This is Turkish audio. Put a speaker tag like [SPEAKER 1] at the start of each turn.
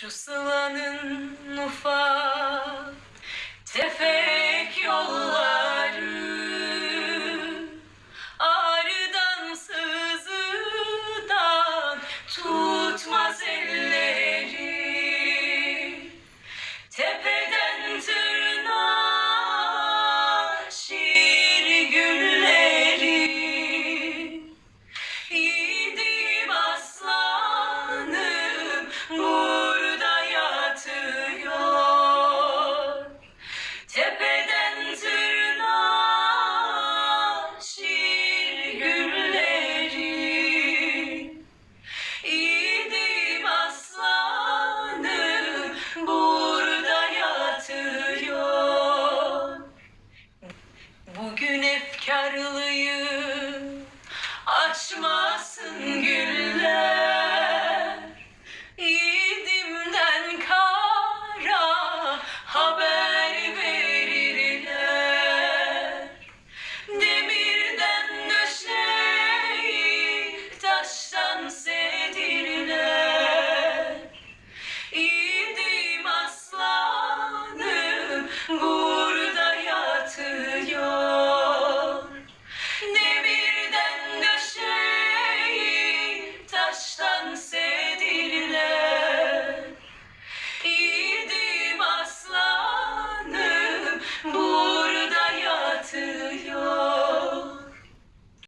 [SPEAKER 1] Şu sıvanın Karlıyı açmasın.